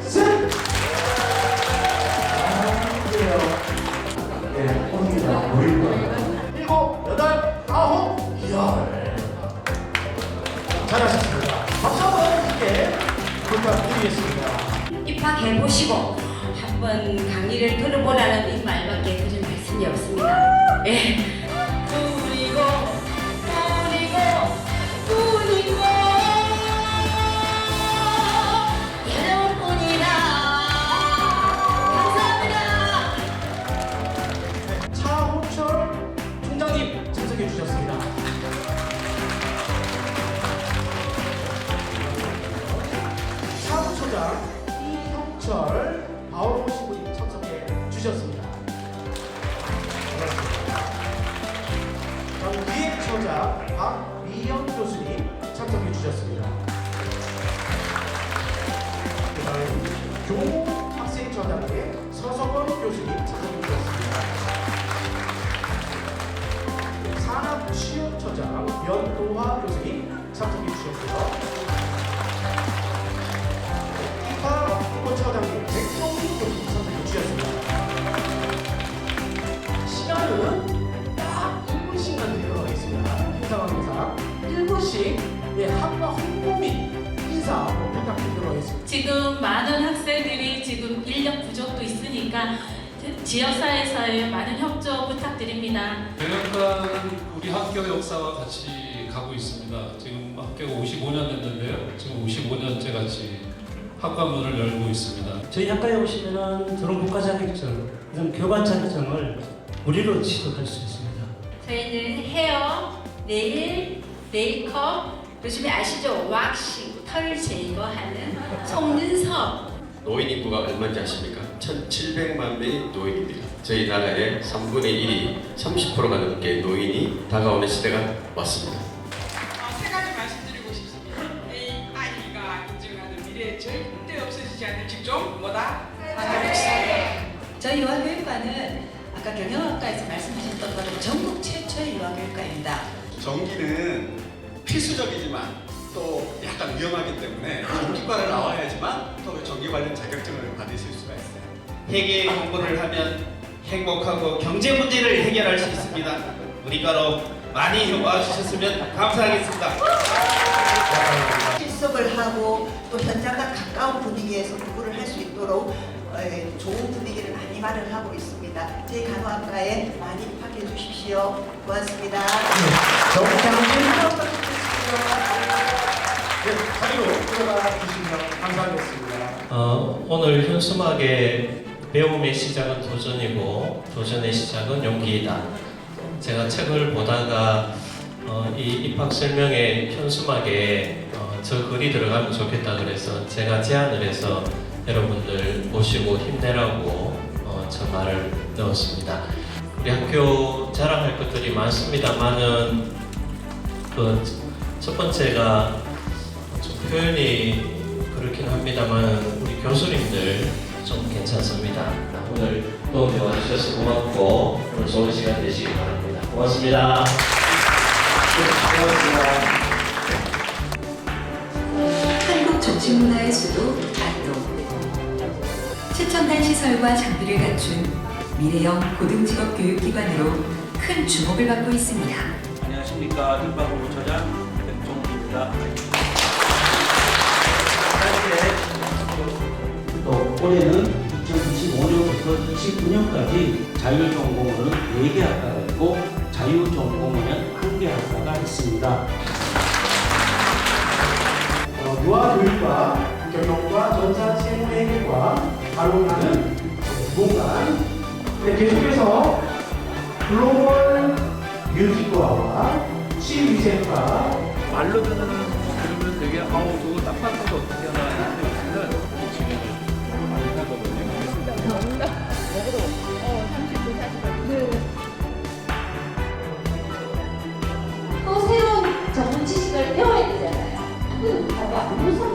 셋! 네. 잘하셨습니다. 함께 부탁드리겠습니다. 입학해 보시고 한번 강의를 들어보라는 이 말밖에 드릴 말씀이 없습니다. 예. 이형철 바오로 신부님 참석해 주셨습니다. 다음 기획처장 박미영 교수님 참석해 주셨습니다. 그다음 교학생처장의 서석원 교수님 참석해 주셨습니다. 산업 취업처장 연도화 교수님 참석해 주셨고요. 1분씩 네, 학과 홍보 및 인사 한번 부탁드리도록 하겠습니다. 지금 많은 학생들이 지금 인력 부족도 있으니까 지역사회에서의 많은 협조 부탁드립니다. 경영관 우리 학교 역사와 같이 가고 있습니다. 지금 학교가 55년 됐는데요. 지금 55년째 같이 학과 문을 열고 있습니다. 저희 학과에 오시면은 드론 국가 자격증, 이런 교관 자격증을 무료로 취득할 수 있습니다. 저희는 헤어, 네일, 메이크업, 요즘에 아시죠? 왁싱, 털 제거하는 속눈썹 노인 인구가 얼마인지 아십니까? 1,700만 명의 노인입니다. 저희 나라의 3분의 1이 30%가 넘게 노인이 다가오는 시대가 왔습니다. 어, 세 가지 말씀드리고 싶습니다. AI가 인증하는 미래에 절대 없어지지 않는 직종 뭐다? 사회복지. 저희 유아교육과는 아까 경영학과에서 말씀하셨던 것처럼 전국 최초의 유아교육과입니다. 전기는 필수적이지만 또 약간 위험하기 때문에 전기과를 나와야지만 또 전기 관련 자격증을 받으실 수가 있어요. 회계 공부를 하면 행복하고 경제 문제를 해결할 수 있습니다. 우리 과로 많이 와주셨으면 감사하겠습니다. 실습을 하고 또 현장과 가까운 분위기에서 공부를 할 수 있도록 에, 좋은 분위기를 많이 마련하고 있습니다. 저희 간호학과에 많이 입학해 주십시오. 고맙습니다. 네. 어, 오늘 현수막의 배움의 시작은 도전이고 도전의 시작은 용기이다. 제가 책을 보다가 어, 이 입학 설명에 현수막에 어, 저 글이 들어가면 좋겠다 그래서 제가 제안을 해서 여러분들 보시고 힘내라고 어, 저 말을 넣었습니다. 우리 학교 자랑할 것들이 많습니다만은 그 첫 번째가 좀 표현이 그렇긴 합니다만 우리 교수님들 좀 괜찮습니다. 오늘 도움이 와주셔서 고맙고 오늘 좋은 시간 되시기 바랍니다. 고맙습니다. 네, 고맙습니다. 한국 정신문화의 수도 안동 최첨단 시설과 장비를 갖춘 미래형 고등직업 교육기관으로 큰 주목을 받고 있습니다. 안녕하십니까 흰방울처장 백종입니다. 또 올해는 2025년부터 29년까지 자율전공은 4개 학과가 있고 자율전공은 1개 학과가 있습니다. 어, 유아교육과 경영과 전산채무회계과 가로가는 공간 네, 계속해서 글로벌 뮤직과와 치위생과 말로 듣는 들으면 되게 아우 저거 딱딱한 거 어떻게 하나 이런데 요즘은 지금 많이 하거든요. 또 새로운 전문 지식을 배워야 되잖아요. 그 봐봐. 무슨